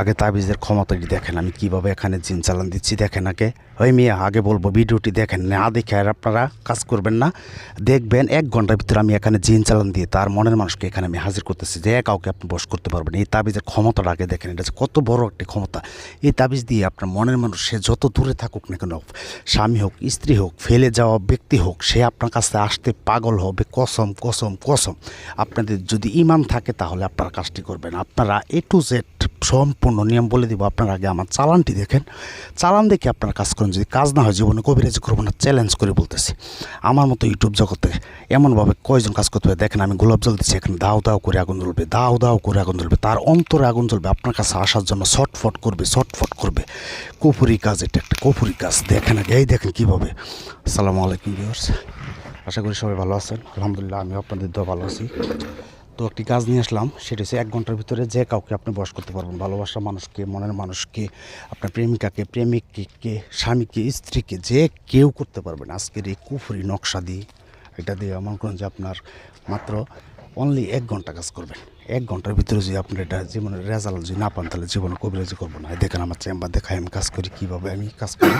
আগে তাবিজের ক্ষমতাটি দেখেন, আমি কীভাবে এখানে জিন চালান দিচ্ছি দেখেন আগে। ওই মেয়ে, আগে বলব, ভিডিওটি দেখেন, না দেখে আর আপনারা কাজ করবেন না। দেখবেন এক ঘণ্টার ভিতরে আমি এখানে জিন চালান দিয়ে তার মনের মানুষকে এখানে আমি হাজির করতেছি যে কাউকে আপনি বস করতে পারবেন। এই তাবিজের ক্ষমতাটা আগে দেখেন, এটা কত বড় একটি ক্ষমতা। এই তাবিজ দিয়ে আপনার মনের মানুষ, সে যত দূরে থাকুক না কেন স্বামী হোক, স্ত্রী হোক, ফেলে যাওয়া ব্যক্তি হোক, সে আপনার কাছে আসতে পাগল হবে, কসম কসম কসম। আপনাদের যদি ইমান থাকে তাহলে আপনারা কাজটি করবেন। আপনারা এ টু জেড সম্পূর্ণ নিয়ম বলে দিব আপনারা আগে আমার চালানটি দেখেন। চালান দেখে আপনার কাজ করেন, যদি কাজ না হয় জীবনে কবিরাজি করব না চ্যালেঞ্জ করে বলতেছি। আমার মতো ইউটিউব জগতে এমনভাবে কয়জন কাজ করতে হবে দেখেন আমি গোলাপ জল দিচ্ছি এখানে, দাও দাও করে আগুন জ্বলবে, দাও দাও করে আগুন জ্বলবে, তার অন্তরে আগুন জ্বলবে, আপনার কাছে আসার জন্য ছটফট করবে ছটফট করবে। কুপুরি কাজ এটা একটা কুপুরি কাজ, দেখেন আগে, এই দেখেন কীভাবে। আসসালামু আলাইকুম ভিউয়ার্স আশা করি সবাই ভালো আছেন, আলহামদুলিল্লাহ আমি আপনাদের দোয়া ভালো আছি। তো একটি কাজ নিয়ে আসলাম, সেটা হচ্ছে এক ঘণ্টার ভিতরে যে কাউকে আপনি বয়স করতে পারবেন। ভালোবাসা মানুষকে, মনের মানুষকে, আপনার প্রেমিকাকে, প্রেমিককে, স্বামীকে, স্ত্রীকে, যে কেউ করতে পারবেন আজকের এই কুফুরি নকশা দিয়ে, এটা দিয়ে মনে করেন যে আপনার মাত্র অনলি এক ঘণ্টা কাজ করবেন। এক ঘণ্টার ভিতরে যদি আপনার এটা জীবনের রেজাল্ট যদি না পান, তাহলে জীবনে কবিরাজি করব না। দেখেন আমার চেম্বার দেখায় আমি কাজ করি কীভাবে আমি কাজ করি।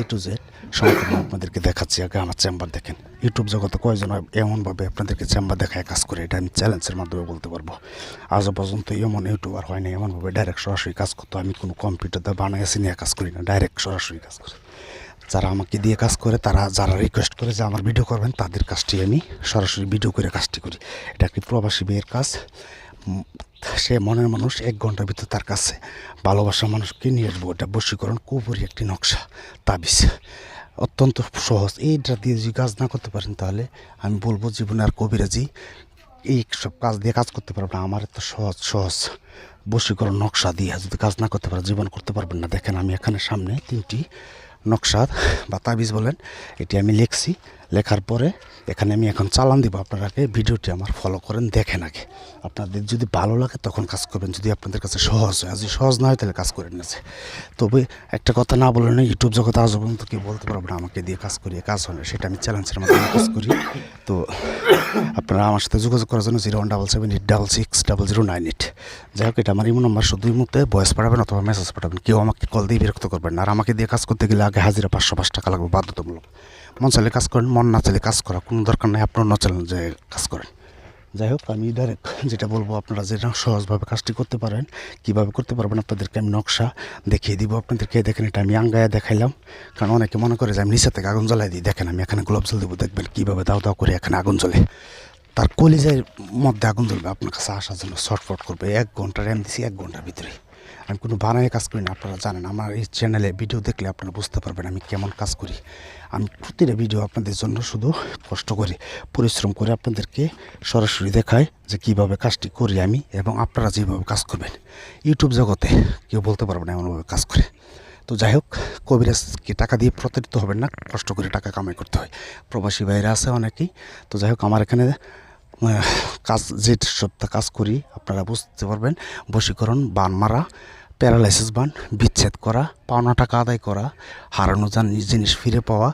এ টু জেড সম্পূর্ণ আপনাদেরকে দেখাচ্ছি। আগে আমার চেম্বার দেখেন। ইউটিউব জগতে কয়জন এমনভাবে আপনাদেরকে চেম্বার দেখায় কাজ করে। এটা আমি চ্যালেঞ্জের মাধ্যমে বলতে পারব। আজও পর্যন্ত এমন ইউটিউবার হয় না এমনভাবে ডাইরেক্ট সরাসরি কাজ করতো। আমি কোনো কম্পিউটার দিয়ে বানাই আসি নিয়ে কাজ করি না। ডাইরেক্ট সরাসরি কাজ করি। যারা আমাকে দিয়ে কাজ করে, তারা যারা রিকোয়েস্ট করে যে আমার ভিডিও করবেন, তাদের কাজটি আমি সরাসরি ভিডিও করে কাজটি করি। এটা একটি প্রবাসী মেয়ের কাজ। সে মনের মানুষ, এক ঘণ্টার ভিতর তার কাছে ভালোবাসা মানুষকে নিয়ে আসব। এটা বশীকরণ কুপুরি একটি নকশা, তাবিজ। অত্যন্ত সহজ। এইটা দিয়ে যদি কাজ না করতে পারেন তাহলে আমি বলব জীবনে আর কবিরাজি এই সব কাজ দিয়ে কাজ করতে পারবেন না। আমার এত সহজ সহজ বশীকরণ নকশা দিয়ে যদি কাজ না করতে পারে, জীবন করতে পারবেন না। দেখেন আমি এখানে সামনে তিনটি নকশা বা তাবিজ বলেন এটি আমি লিখছি। লেখার পরে এখানে আমি এখন চালান দিব। আপনারা আগে ভিডিওটি আমার ফলো করেন, দেখেন আগে। আপনাদের যদি ভালো লাগে তখন কাজ করবেন, যদি আপনাদের কাছে সহজ হয়। যদি সহজ না হয় তাহলে কাজ করে নিয়েছে তবে একটা কথা না বলে না ইউটিউব জগতে আজ পর্যন্ত কেউ বলতে পারবে না, আমাকে দিয়ে কাজ করিয়ে কাজ হয় না। সেটা আমি চ্যালেঞ্জের মাধ্যমে কাজ করি। তো আপনারা আমার সাথে যোগাযোগ করার জন্য zero one double seven eight double six double zero nine eight যাই হোক, এটা আমার ইমো নাম্বার, শুধু মুহূর্তে ভয়েস পাঠাবেন অথবা মেসেজ পাঠাবেন। কেউ আমাকে কল দিয়ে বিরক্ত করবেন আর আমাকে দিয়ে কাজ করতে গেলে আগে হাজিরা পাঁচশো পাঁচ টাকা লাগবে বাধ্যতামূলক। মন চাইলে কাজ করেন, মন না চাইলে কাজ করা, কোনো দরকার নেই আপনার না চাইলেন যে কাজ করেন। যাই হোক, আমি ডাইরেক্ট যেটা বলব, আপনারা যেটা সহজভাবে কাজটি করতে পারেন, কীভাবে করতে পারবেন আপনাদেরকে আমি নকশা দেখিয়ে দিব। আপনাদেরকে দেখেন, এটা আমি আঙ্গায় দেখাইলাম। কারণ অনেকে মনে করে যে আমি নিচে থেকে আগুন জ্বালাই দিই। দেখেন, আমি এখানে গোলাপ জল দেবো, দেখবেন কীভাবে দাও দাও করে এখানে আগুন জ্বলে। তার কলিজের মধ্যে আগুন জ্বলবে, আপনার কাছে আসার জন্য শর্টফট করবে। এক ঘণ্টার র্যাম দিছি, এক ঘণ্টার ভিতরে আমি কোনো বানায় কাজ করি না, আপনারা জানেন। আমার এই চ্যানেলে ভিডিও দেখলে আপনারা বুঝতে পারবেন আমি কেমন কাজ করি। আমি প্রতিটা ভিডিও আপনাদের জন্য শুধু কষ্ট করি, পরিশ্রম করে আপনাদেরকে সরাসরি দেখাই যে কীভাবে কাজটি করি আমি এবং আপনারা যেভাবে কাজ করবেন। ইউটিউব জগতে কেউ বলতে পারবে না এমনভাবে কাজ করে। তো যাই হোক, কবিরাজকে টাকা দিয়ে প্রতারিত হবেন না, কষ্ট করে টাকা কামাই করতে হয়। প্রবাসী বাইরে আছে অনেকেই। তো যাই হোক, আমার এখানে কাজ যে সপ্তাহ কাজ করি, আপনারা বুঝতে পারবেন। বশীকরণ, বান মারা, প্যারালাইসিস বান, বিচ্ছেদ করা, পাওনা টাকা আদায় করা, হারানো যান, জিনিস ফিরে পাওয়া,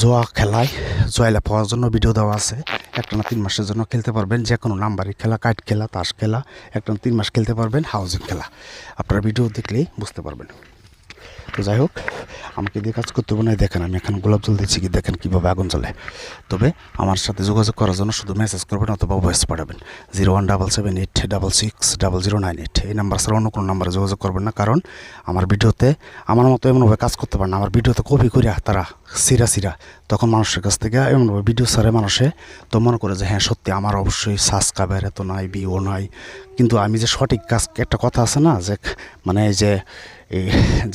জোয়া খেলায় জয়লা পাওয়ার জন্য ভিডিও দেওয়া আছে। একটা না তিন মাসের জন্য খেলতে পারবেন। যে কোনো নাম্বারে খেলা কাইট খেলা, তাস খেলা একটা তিন মাস খেলতে পারবেন, হাউজিং খেলা। আপনারা ভিডিও দেখলেই বুঝতে পারবেন। তো যাই হোক, আমাকে দিয়ে কাজ করতে না দেখেন আমি এখন গোলাপ জল দিচ্ছি কি, দেখেন কীভাবে আগুন জ্বলে। তবে আমার সাথে যোগাযোগ করার জন্য শুধু মেসেজ করবেন অথবা ভয়েস পাঠাবেন। Zero one double seven eight double six double zero nine eight এই নাম্বার ছাড়া অন্য কোনো নাম্বারে যোগাযোগ করবেন না, কারণ আমার ভিডিওতে আমার মতো এমনভাবে কাজ করতে পারে না। আমার ভিডিওতে কপি করে তারা সিরা সিরা, তখন মানুষের কাছ থেকে এমনভাবে ভিডিও ছাড়ে মানুষে। তো মনে করে যে হ্যাঁ সত্যি আমার অবশ্যই সাবস্ক্রাইবার এত নাই বিও নাই। কিন্তু আমি যে সঠিক কাজ, একটা কথা আছে না, যে মানে এই যে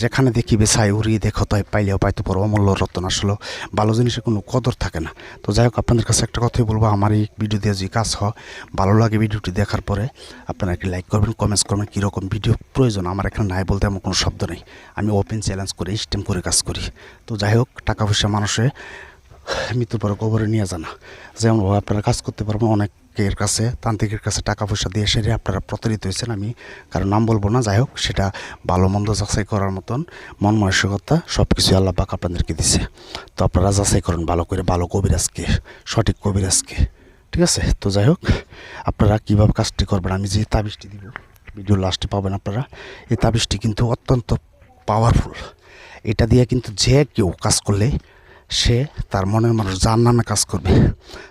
যেখানে দেখিবে ছাই উড়িয়ে দেখো তাই পাইলেও পাইতে পারো অমূল্য রতন আসলে ভালো জিনিসের কোনো কদর থাকে না। তো যাই হোক, আপনাদের কাছে একটা কথাই বলব, আমার এই ভিডিও দিয়ে যদি কাজ হয়, ভালো লাগে ভিডিওটি দেখার পরে, আপনারা একটি লাইক করবেন কমেন্টস করবেন, কীরকম ভিডিও প্রয়োজন, আমার এখানে নাই বলতে আমার কোনো শব্দ নেই। আমি ওপেন চ্যালেঞ্জ করে স্টেম করে কাজ করি। তো যাই হোক, টাকা পয়সা মানুষে মৃত্যুর পরে কবরে নিয়ে জানা যেমনভাবে আপনারা কাজ করতে পারবেন, অনেকের কাছে, তান্ত্রিকের কাছে টাকা পয়সা দিয়ে সেরে আপনারা প্রতারিত হয়েছেন আমি। কারণ নাম বলব না, যাই হোক, সেটা ভালো মন্দ যাচাই করার মতন মন মানসিকতা সব কিছু আল্লাহ পাক আপনাদেরকে দিছে। তো আপনারা যাচাই করেন ভালো করে, ভালো কবিরাজকে, সঠিক কবিরাজকে, ঠিক আছে? তো যাই হোক, আপনারা কীভাবে কাজটি করবেন? আমি যে তাবিজটি দিব, ভিডিও লাস্টে পাবেন আপনারা। এই তাবিজটি কিন্তু অত্যন্ত পাওয়ারফুল এটা দিয়ে কিন্তু যে কেউ কাজ করলে সে তার মনের মানুষ যার নামে কাজ করবে।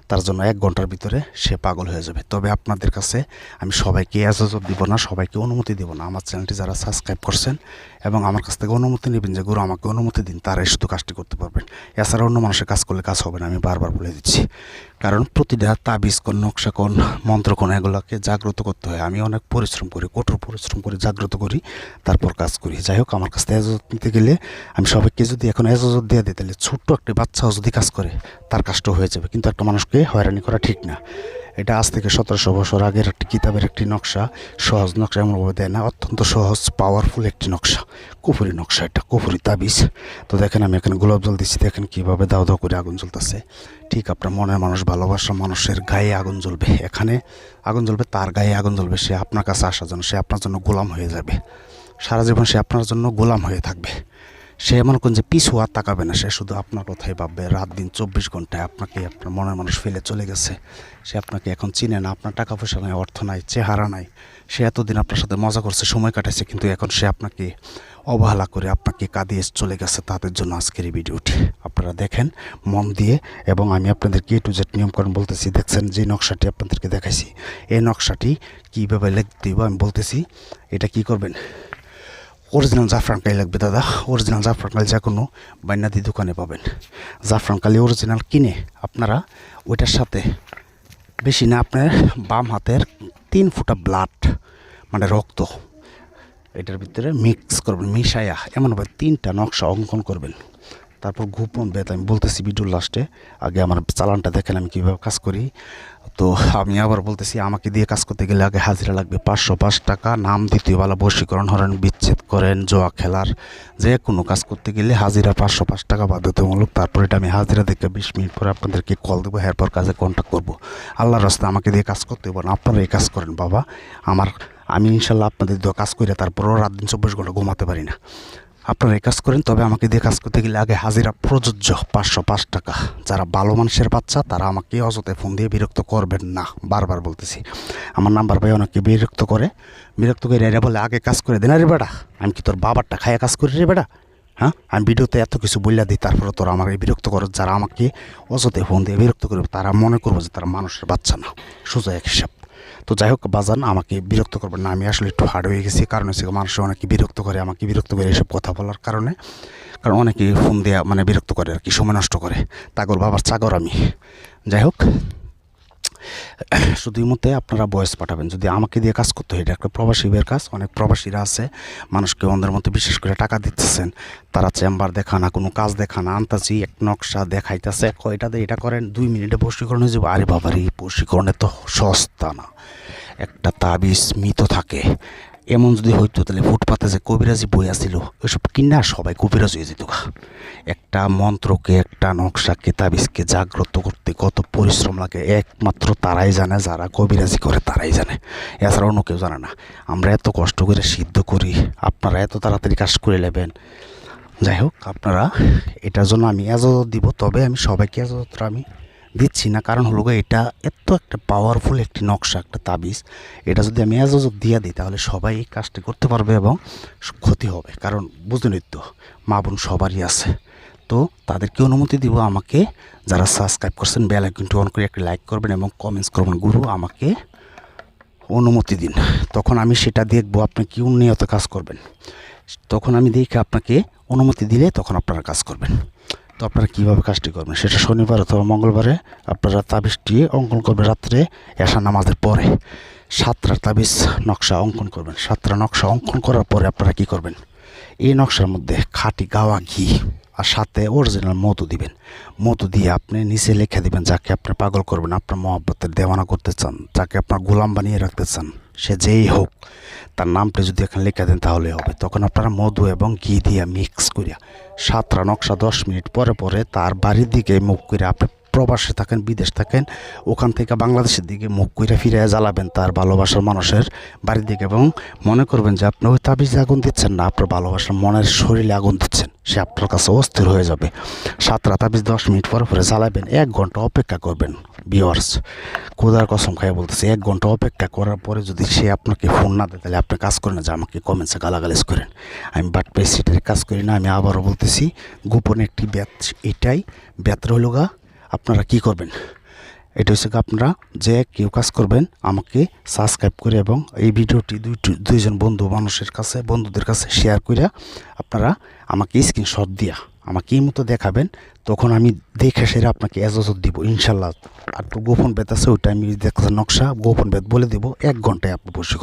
তার জন্য এক ঘণ্টার ভিতরে সে পাগল হয়ে যাবে। তবে আপনাদের কাছে আমি সবাইকে এজাজত দিব না, সবাইকে অনুমতি দিব না। আমার চ্যানেলটি যারা সাবস্ক্রাইব করছেন এবং আমার কাছ থেকে অনুমতি নেবেন যে, গুরু আমাকে অনুমতি দিন তারাই শুধু কাজটি করতে পারবেন। এছাড়া অন্য মানুষের কাজ করলে কাজ হবে না, আমি বারবার বলে দিচ্ছি। কারণ প্রতিটা তাবিজ কোন নকশা কোন মন্ত্র কোন এগুলোকে জাগ্রত করতে হয়। আমি অনেক পরিশ্রম করি, কঠোর পরিশ্রম করে জাগ্রত করি, তারপর কাজ করি। যাই হোক, আমার কাছ থেকে এজাজত নিতে গেলে আমি সবাইকে যদি এখন এজাজত দিয়ে দিই তাহলে ছোট্ট বাচ্চাও যদি কাজ করে, তার কাজটা হয়ে যাবে। কিন্তু একটা মানুষকে হয়রানি করা ঠিক না। এটা আজ থেকে সতেরোশো বছর আগের একটি কিতাবের একটি নকশা। সহজ নকশা এমনভাবে দেয় না, অত্যন্ত সহজ পাওয়ারফুল একটি নকশা। কুফুরি নকশা এটা, কুফুরি তাবিজ। তো দেখেন, আমি এখানে গোলাপ জল দিচ্ছি, দেখেন কীভাবে দাও দাও করে আগুন জ্বলতেছে। ঠিক আপনার মনের মানুষ, ভালোবাসা মানুষের গায়ে আগুন জ্বলবে। এখানে আগুন জ্বলবে, তার গায়ে আগুন জ্বলবে। সে আপনার কাছে আসার জন্য, সে আপনার জন্য গোলাম হয়ে যাবে। সারা জীবন সে আপনার জন্য গোলাম হয়ে থাকবে। সে এমন কোন যে পিছু আর তাকাবে না, সে শুধু আপনার কথাই ভাববে, রাত দিন চব্বিশ ঘন্টায় আপনাকে আপনার মনের মানুষ ফেলে চলে গেছে। সে আপনাকে এখন চিনে না, আপনার টাকা পয়সা নাই, অর্থ নাই, চেহারা নাই। সে এতদিন আপনার সাথে মজা করছে, সময় কাটাইছে, কিন্তু এখন সে আপনাকে অবহেলা করে, আপনাকে কাঁদিয়ে চলে গেছে তাদের জন্য আজকের এই ভিডিওটি। আপনারা দেখেন মন দিয়ে, এবং আমি আপনাদেরকে এ টু জেড নিয়মকরণ বলতেছি, দেখছেন যে নকশাটি আপনাদেরকে দেখাইছি। এই নকশাটি কীভাবে লিখতে আমি বলতেছি, এটা কি করবেন? অরিজিনাল জাফরান কালি লাগবে, দাদা। অরিজিনাল জাফরান কালি যে কোনো বাইনাদি দোকানে পাবেন। জাফরান কালি অরিজিনাল কিনে আপনারা ওইটার সাথে বেশি না, আপনার বাম হাতের তিন ফুটা ব্লাড মানে রক্ত, এটার ভিতরে মিক্স করবেন মিশাইয়া এমনভাবে তিনটা নকশা অঙ্কন করবেন। তারপর গোপন বেত, আমি বলতেছি ভিডিওর লাস্টে, আগে আমার চালানটা দেখেন আমি কীভাবে কাজ করি। তো আমি আবার বলতেছি, আমাকে দিয়ে কাজ করতে গেলে আগে হাজিরা লাগবে পাঁচশো পাঁচ টাকা, নাম দ্বিতীয়বেলা বশীকরণ হরেন, বিচ্ছেদ করেন, জোয়া খেলার, যে কোনো কাজ করতে গেলে হাজিরা পাঁচশো পাঁচ টাকা বাধ্যতামূলক। তারপর এটা আমি হাজিরা দেখে বিশ মিনিট পরে আপনাদেরকে কল দেবো, এরপর কাজে কন্ট্যাক্ট করব। আল্লাহর রাস্তা আমাকে দিয়ে কাজ করতে হবে না আপনারা এই কাজ করেন বাবা। আমার, আমি ইনশাল্লাহ আপনাদের কাজ করে তারপরেও রাত দিন চব্বিশ ঘণ্টা ঘুমাতে পারি না। আপনারা এই কাজ করেন, তবে আমাকে দিয়ে কাজ করতে গেলে আগে হাজিরা প্রযোজ্য পাঁচশো পাঁচ টাকা। যারা ভালো মানুষের বাচ্চা, তারা আমাকে অযথায় ফোন দিয়ে বিরক্ত করবেন না, বারবার বলতেছি। আমার নাম্বার পাই অনেকে বিরক্ত করে বিরক্ত করে এরা বলে, আগে কাজ করে দেন রে বেটা, আমি কি তোর বাবারটা খাইয়া কাজ করি রে বেটা? হ্যাঁ আমি ভিডিওতে এত কিছু বললা দিই, তারপরে তোরা আমাকে বিরক্ত করো, যারা আমাকে অযথায় ফোন দিয়ে বিরক্ত করবে, তারা মনে করব যে তারা মানুষের বাচ্চা না। সোজা এক হিসাব। তো যাই হোক, বাজান, আমাকে বিরক্ত করবেন না। আমি আসলে একটু হার্ড হয়ে গেছি, কারণ হচ্ছে মানুষ অনেকে বিরক্ত করে, আমাকে বিরক্ত করে এসব কথা বলার কারণে। কারণ অনেকে ফোন দেওয়া মানে বিরক্ত করে আর কি, সময় নষ্ট করে। তাগর বাবার চাগর আমি। যাই হোক। শুধু মতে আপনারা বয়স পাঠাবেন। যদি আমাকে দিয়ে কাজ করতে হয়, এটা একটা প্রবাসীদের কাজ, অনেক প্রবাসীরা আছে, মানুষকে অন্যের মতো বিশেষ করে টাকা দিতেছেন। তারা চেম্বার দেখা না কোনো কাজ দেখা না আনতাছি, এক নকশা দেখাইতেছে দিয়ে এটা করেন, দুই মিনিটে বশীকরণ হয়ে যাবে। আরে বাবার, এই বশীকরণে তো সস্তা না। একটা তাবিজ মৃত থাকে। এমন যদি হইতো, তাহলে ফুটপাতে যে কবিরাজি বই আসছিল ওইসব কিনা সবাই কবিরাজ হয়ে যেত। একটা মন্ত্রকে, একটা নকশাকে, তাবিজকে জাগ্রত করতে কত পরিশ্রম লাগে, একমাত্র তারাই জানে, যারা কবিরাজি করে তারাই জানে। এছাড়া অন্য কেউ জানে না। আমরা এত কষ্ট করে সিদ্ধ করি, আপনারা এত তাড়াতাড়ি কাজ করে নেবেন। যাই হোক, আপনারা এটার জন্য আমি এজাজত দিব, তবে আমি সবাইকে এজাজতটা আমি দিচ্ছি না। কারণ হলো এটা এত একটা পাওয়ারফুল একটি নকশা, একটা তাবিজ। এটা যদি আমি এজাজত দিয়ে দিই, তাহলে সবাই এই কাজটি করতে পারবে এবং ক্ষতি হবে। কারণ বুঝলেনই তো, মা বোন সবারই আছে। তো তাদেরকে অনুমতি দিব আমাকে। যারা সাবস্ক্রাইব করছেন বেল আইকনটি অন করে একটা লাইক করবেন এবং কমেন্টস করবেন। গুরু, আমাকে অনুমতি দিন। তখন আমি সেটা দেখব আপনি কি উন্নয়ত কাজ করবেন। তখন আমি দেখে আপনাকে অনুমতি দিলে তখন আপনারা কাজ করবেন। তো আপনারা কীভাবে কাজটি করবেন? সেটা শনিবার অথবা মঙ্গলবারে আপনারা তাবিজটি অঙ্কন করবেন রাত্রে এশা নামাজের পরে। সাতটা তাবিজ নকশা অঙ্কন করবেন। সাতটা নকশা অঙ্কন করার পরে আপনারা কি করবেন? এই নকশার মধ্যে খাঁটি গাওয়া ঘি আর সাথে অরিজিনাল মধু দিবেন। মধু দিয়ে আপনি নিচে লিখে দিবেন, যাকে আপনি পাগল করবেন, আপনার মহব্বতের দেওয়ানা করতে চান, যাকে আপনার গোলাম বানিয়ে রাখতে চান। সে যেই হোক, তার নামটা যদি এখানে লিখে দেন তাহলে হবে। তখন আপনারা মধু এবং ঘি দিয়ে মিক্স করিয়া সাতটা নকশা দশ মিনিট পরে পরে তার বাড়ির দিকে মুখ করে আপনি প্রবাসে থাকেন, বিদেশ থাকেন, ওখান থেকে বাংলাদেশের দিকে মুখ কইরা ফিরে জ্বালাবেন তার ভালোবাসার মানুষের বাড়ির দিকে এবং মনে করবেন যে আপনি ওই তাবিজে আগুন দিচ্ছেন না, আপনার ভালোবাসার মনের শরীরে আগুন দিচ্ছেন, সে আপনার কাছে অস্থির হয়ে যাবে। সাতটা তাবিজ দশ মিনিট পরে পরে জ্বালাবেন, এক ঘণ্টা অপেক্ষা করবেন বিওয়ার্স কোদার কসম খাই বলতেছে, এক ঘণ্টা অপেক্ষা করার পরে যদি সে আপনাকে ফোন না দেয়, তাহলে আপনি কাজ করেন যে আমাকে কমেন্টসে গালাগালিজ করেন। আমি বাট পেসিটের কাজ করি না, আমি আবারও বলতেছি, গোপনে একটি ব্যাথ এটাই ব্যাথ রইল গা। আপনারা কি করবেন? এটা হচ্ছে আপনারা যে কেউ কাজ করবেন, আমাকে সাবস্ক্রাইব করে এবং এই ভিডিওটি দুইটি দুইজন বন্ধু মানুষের কাছে, বন্ধুদের কাছে শেয়ার করে আপনারা আমাকে স্ক্রিনশট দিয়া, আমাকে এই মতো দেখাবেন, তখন আমি দেখে সেরে আপনাকে এজাজত দিব, ইনশাল্লাহ। আর তো গোপন বেত আছে, ওইটা আমি দেখতে নকশা, গোপন বেত বলে দেবো, এক ঘন্টায় আপনি বসে